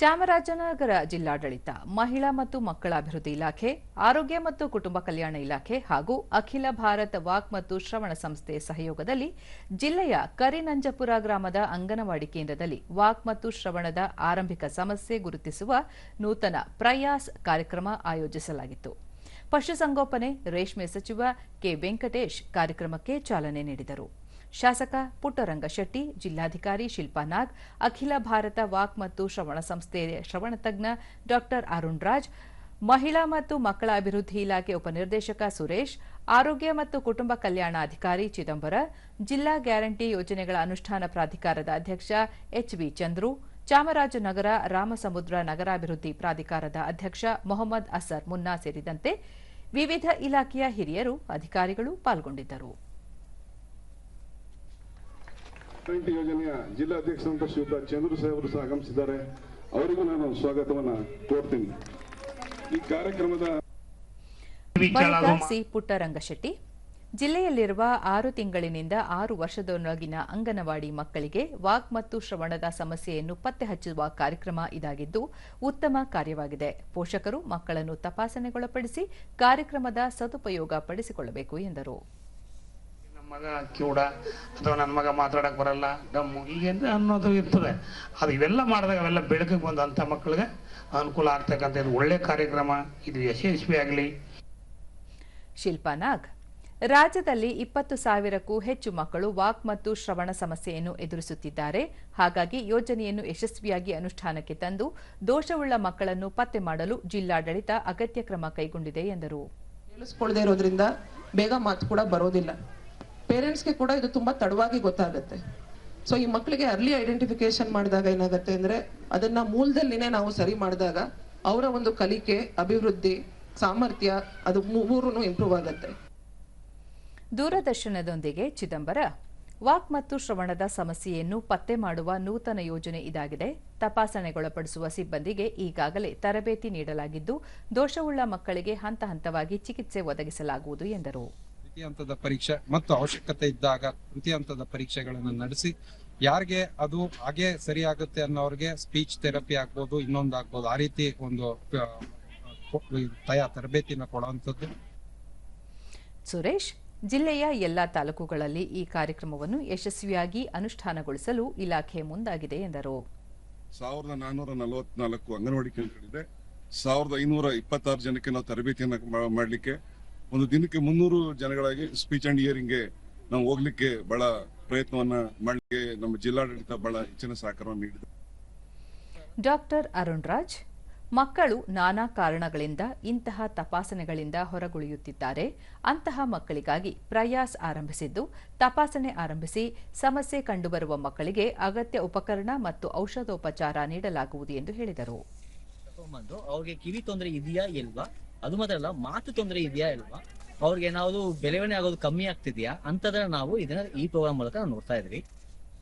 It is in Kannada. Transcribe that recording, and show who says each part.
Speaker 1: ಚಾಮರಾಜನಗರ ಜಿಲ್ಲಾಡಳಿತ, ಮಹಿಳಾ ಮತ್ತು ಮಕ್ಕಳ ಅಭಿವೃದ್ಧಿ ಇಲಾಖೆ, ಆರೋಗ್ಯ ಮತ್ತು ಕುಟುಂಬ ಕಲ್ಯಾಣ ಇಲಾಖೆ ಹಾಗೂ ಅಖಿಲ ಭಾರತ ವಾಕ್ ಮತ್ತು ಶ್ರವಣ ಸಂಸ್ಥೆ ಸಹಯೋಗದಲ್ಲಿ ಜಿಲ್ಲೆಯ ಕರಿನಂಜಪುರ ಗ್ರಾಮದ ಅಂಗನವಾಡಿ ಕೇಂದ್ರದಲ್ಲಿ ವಾಕ್ ಮತ್ತು ಶ್ರವಣದ ಆರಂಭಿಕ ಸಮಸ್ಯೆ ಗುರುತಿಸುವ ನೂತನ ಪ್ರಯಾಸ್ ಕಾರ್ಯಕ್ರಮ ಆಯೋಜಿಸಲಾಗಿತ್ತು. ಪಶುಸಂಗೋಪನೆ, ರೇಷ್ಮೆ ಸಚಿವ ಕೆ ವೆಂಕಟೇಶ್ ಕಾರ್ಯಕ್ರಮಕ್ಕೆ ಚಾಲನೆ ನೀಡಿದರು. ಶಾಸಕ ಪುಟ್ಟರಂಗಶೆಟ್ಟಿ ಜಿಲ್ಲಾಧಿಕಾರಿ ಶಿಲ್ಪಾ ನಾಗ್, ಅಖಿಲ ಭಾರತ ವಾಕ್ ಮತ್ತು ಶ್ರವಣ ಸಂಸ್ಥೆ ಶ್ರವಣ ತಜ್ಞ ಡಾ ಅರುಣ್ ರಾಜ್, ಮಹಿಳಾ ಮತ್ತು ಮಕ್ಕಳ ಅಭಿವೃದ್ಧಿ ಇಲಾಖೆ ಉಪನಿರ್ದೇಶಕ ಸುರೇಶ್, ಆರೋಗ್ಯ ಮತ್ತು ಕುಟುಂಬ ಕಲ್ಯಾಣ ಅಧಿಕಾರಿ ಚಿದಂಬರ, ಜಿಲ್ಲಾ ಗ್ಯಾರಂಟಿ ಯೋಜನೆಗಳ ಅನುಷ್ಠಾನ ಪ್ರಾಧಿಕಾರದ ಅಧ್ಯಕ್ಷ ಎಚ್ವಿ ಚಂದ್ರು, ಚಾಮರಾಜನಗರ ರಾಮಸಮುದ್ರ ನಗರಾಭಿವೃದ್ಧಿ ಪ್ರಾಧಿಕಾರದ ಅಧ್ಯಕ್ಷ ಮೊಹಮ್ಮದ್ ಅಸರ್ ಮುನ್ನಾ ಸೇರಿದಂತೆ ವಿವಿಧ ಇಲಾಖೆಯ ಹಿರಿಯರು ಅಧಿಕಾರಿಗಳು ಪಾಲ್ಗೊಂಡಿದ್ದರು.
Speaker 2: ಗ್ಯಾರಂಟಿ ಯೋಜನೆಯ ಜಿಲ್ಲಾಧ್ಯಕ್ಷರಂತ ಶ್ರೀಯುತ ಚಂದ್ರು ಸಾಹೇಬರು ಸಹ ಆಗಮಿಸಿದ್ದಾರೆ. ಅವರಿಗೂ ನಾನು ಸ್ವಾಗತವನ್ನ ಕೋರ್ತೀನಿ. ಈ ಕಾರ್ಯಕ್ರಮದ
Speaker 1: ಸಿ ಪುಟ್ಟರಂಗಶೆಟ್ಟಿ, ಜಿಲ್ಲೆಯಲ್ಲಿರುವ ಆರು ತಿಂಗಳಿನಿಂದ ಆರು ವರ್ಷದೊಳಗಿನ ಅಂಗನವಾಡಿ ಮಕ್ಕಳಿಗೆ ವಾಕ್ ಮತ್ತು ಶ್ರವಣದ ಸಮಸ್ಯೆಯನ್ನು ಪತ್ತೆ ಹಚ್ಚುವ ಕಾರ್ಯಕ್ರಮ ಇದಾಗಿದ್ದು, ಉತ್ತಮ ಕಾರ್ಯವಾಗಿದೆ. ಪೋಷಕರು ಮಕ್ಕಳನ್ನು ತಪಾಸಣೆಗೊಳಪಡಿಸಿ ಕಾರ್ಯಕ್ರಮದ ಸದುಪಯೋಗ ಪಡಿಸಿಕೊಳ್ಳಬೇಕು ಎಂದರು.
Speaker 3: ಮಗ ಕಿವುಡ ಅಥವಾ ನನ್ನ ಮಗ ಮಾತಾಡಕ್ ಬರಲ್ಲ ಡಮ್ಮು ಹೀಗೆಂದ ಅನ್ನೋದು ಇರ್ತದೆ. ಅದು ಇವೆಲ್ಲ ಮಾಡಿದಾಗ ಅವೆಲ್ಲ ಬೆಳಕಿಗೆ ಬಂದಂಥ ಮಕ್ಕಳಿಗೆ ಅನುಕೂಲ ಆಗ್ತಕ್ಕಂಥ ಇದು ಒಳ್ಳೆ ಕಾರ್ಯಕ್ರಮ. ಇದು ಯಶಸ್ವಿ ಆಗಲಿ.
Speaker 1: ಶಿಲ್ಪಾ ನಾಗ್ ರಾಜ್ಯದಲ್ಲಿ ಇಪ್ಪತ್ತು ಸಾವಿರಕ್ಕೂ ಹೆಚ್ಚು ಮಕ್ಕಳು ವಾಕ್ ಮತ್ತು ಶ್ರವಣ ಸಮಸ್ಯೆಯನ್ನು ಎದುರಿಸುತ್ತಿದ್ದಾರೆ. ಹಾಗಾಗಿ ಯೋಜನೆಯನ್ನು ಯಶಸ್ವಿಯಾಗಿ ಅನುಷ್ಠಾನಕ್ಕೆ ತಂದು ದೋಷವುಳ್ಳ ಮಕ್ಕಳನ್ನು ಪತ್ತೆ ಮಾಡಲು ಜಿಲ್ಲಾಡಳಿತ ಅಗತ್ಯ ಕ್ರಮ ಕೈಗೊಂಡಿದೆ ಎಂದರು.
Speaker 4: ಕೇಳಿಸ್ಕೊಳ್ಳದೇ ಇರೋದ್ರಿಂದ ಬೇಗ ಮಾತು ಕೂಡ ಬರೋದಿಲ್ಲ. ಪೇರೆಂಟ್ಸ್ಗೆ ಕೂಡ ಇದು ತುಂಬಾ ತಡವಾಗಿ ಗೊತ್ತಾಗುತ್ತೆ. ಸೊ ಈ ಮಕ್ಕಳಿಗೆ ಅರ್ಲಿ ಐಡೆಂಟಿಫಿಕೇಶನ್ ಮಾಡಿದಾಗ ಏನಾಗುತ್ತೆ ಅಂದ್ರೆ, ಅದನ್ನ ಮೂಲದಲ್ಲಿನೇ ನಾವು ಸರಿ ಮಾಡಿದಾಗ ಅವರ ಒಂದು ಕಲಿಕೆ, ಅಭಿವೃದ್ಧಿ, ಸಾಮರ್ಥ್ಯ ಅದು ಮೂರೂ ಇಂಪ್ರೂವ್ ಆಗುತ್ತೆ.
Speaker 1: ದೂರದರ್ಶನದೊಂದಿಗೆ ಚಿದಂಬರ, ವಾಕ್ ಮತ್ತು ಶ್ರವಣದ ಸಮಸ್ಯೆಯನ್ನು ಪತ್ತೆ ಮಾಡುವ ನೂತನ ಯೋಜನೆ ಇದಾಗಿದೆ. ತಪಾಸಣೆಗೊಳಪಡಿಸುವ ಸಿಬ್ಬಂದಿಗೆ ಈಗಾಗಲೇ ತರಬೇತಿ ನೀಡಲಾಗಿದ್ದು, ದೋಷವುಳ್ಳ ಮಕ್ಕಳಿಗೆ ಹಂತ ಹಂತವಾಗಿ ಚಿಕಿತ್ಸೆ ಒದಗಿಸಲಾಗುವುದು ಎಂದರು.
Speaker 5: ತೃತೀಯ ಹಂತದ ಪರೀಕ್ಷೆ ಮತ್ತು ಅವಶ್ಯಕತೆ ಇದ್ದಾಗ ತೃತೀಯ ಹಂತದ ಪರೀಕ್ಷೆಗಳನ್ನು ನಡೆಸಿ ಯಾರಿಗೆ ಅದು ಹಾಗೆ ಸರಿಯಾಗುತ್ತೆ ಅನ್ನೋರಿಗೆ ಸ್ಪೀಚ್ ಥೆರಪಿ ಆಗ್ಬೋದು ಇನ್ನೊಂದು ಆಗ್ಬೋದು ಆ ರೀತಿ ಒಂದು ತಯಾ ತರಬೇತಿನ ಕೊಡುವಂಥದ್ದು.
Speaker 1: ಸುರೇಶ್ ಜಿಲ್ಲೆಯ ಎಲ್ಲಾ ತಾಲೂಕುಗಳಲ್ಲಿ ಈ ಕಾರ್ಯಕ್ರಮವನ್ನು ಯಶಸ್ವಿಯಾಗಿ ಅನುಷ್ಠಾನಗೊಳಿಸಲು ಇಲಾಖೆ ಮುಂದಾಗಿದೆ ಎಂದರು.
Speaker 2: ಸಾವಿರದ ನಾನ್ನೂರ ನಲವತ್ನಾಲ್ಕು ಅಂಗನವಾಡಿ ಕೇಂದ್ರಗಳಿದೆ. ಸಾವಿರದ ಐನೂರ ಇಪ್ಪತ್ತಾರು ಜನಕ್ಕೆ ನಾವು ತರಬೇತಿಯನ್ನು ಮಾಡ್ಲಿಕ್ಕೆ ಒಂದು ದಿನಕ್ಕೆ ಮುನ್ನೂರು ಜನಗಳಾಗಿ ಸ್ಪೀಚ್ ಅಂಡ್ ಹಿಯರಿಂಗ್ಗೆ ನಾವು ಹೋಗ್ಲಿಕ್ಕೆ ಬಹಳ ಪ್ರಯತ್ನವನ್ನ ಮಾಡಲಿಕ್ಕೆ ನಮ್ಮ ಜಿಲ್ಲಾಡಳಿತ ಬಹಳ ಹೆಚ್ಚಿನ ಸಹಕಾರವನ್ನು ನೀಡಿದೆ.
Speaker 1: ಡಾಕ್ಟರ್ ಅರುಣ್ ರಾಜ್ ಮಕ್ಕಳು ನಾನಾ ಕಾರಣಗಳಿಂದ ಇಂತಹ ತಪಾಸಣೆಗಳಿಂದ ಹೊರಗುಳಿಯುತ್ತಿದ್ದಾರೆ. ಅಂತಹ ಮಕ್ಕಳಿಗಾಗಿ ಪ್ರಯಾಸ್ ಆರಂಭಿಸಿದ್ದು ತಪಾಸಣೆ ಆರಂಭಿಸಿ ಸಮಸ್ಯೆ ಕಂಡುಬರುವ ಮಕ್ಕಳಿಗೆ ಅಗತ್ಯ ಉಪಕರಣ ಮತ್ತು ಔಷಧೋಪಚಾರ ನೀಡಲಾಗುವುದು ಎಂದು ಹೇಳಿದರು.
Speaker 6: ಅವರಿಗೆ ಅವ್ರಿಗೆ ಕಿವಿ ತೊಂದರೆ ಇದೆಯಾ ಇಲ್ವಾ? ಅದು ಮಾತ್ರ ಅಲ್ಲ, ಮಾತು ತೊಂದರೆ ಇದೆಯಾ ಇಲ್ವಾ? ಅವ್ರಿಗೆ ಏನಾದ್ರು ಬೆಳವಣಿಗೆ ಆಗೋದು ಕಮ್ಮಿ ಆಗ್ತಿದೆಯಾ? ಅಂತದ್ರ ನಾವು ಇದನ್ನ ಈ ಪ್ರೋಗ್ರಾಮ್ ಮೂಲಕ ನೋಡ್ತಾ ಇದ್ವಿ.